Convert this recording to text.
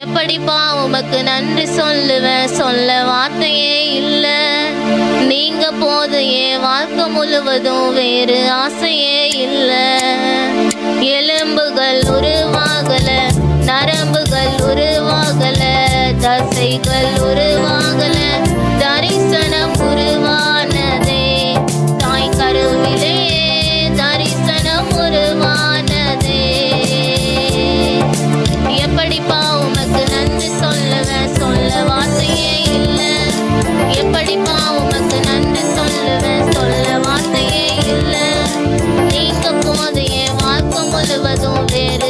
எப்படிப்பா உமக்கு நன்றி சொல்லுவேன்? சொல்ல வார்த்தையே இல்லை. நீங்க போது என் வாழ்க்கை முழுவதும் வேறு ஆசையே இல்லை. எலும்புகள் உருவாகல நரம்புகள் உருவாகல தசைகள் உருவாக காதல் வதும் வேறு.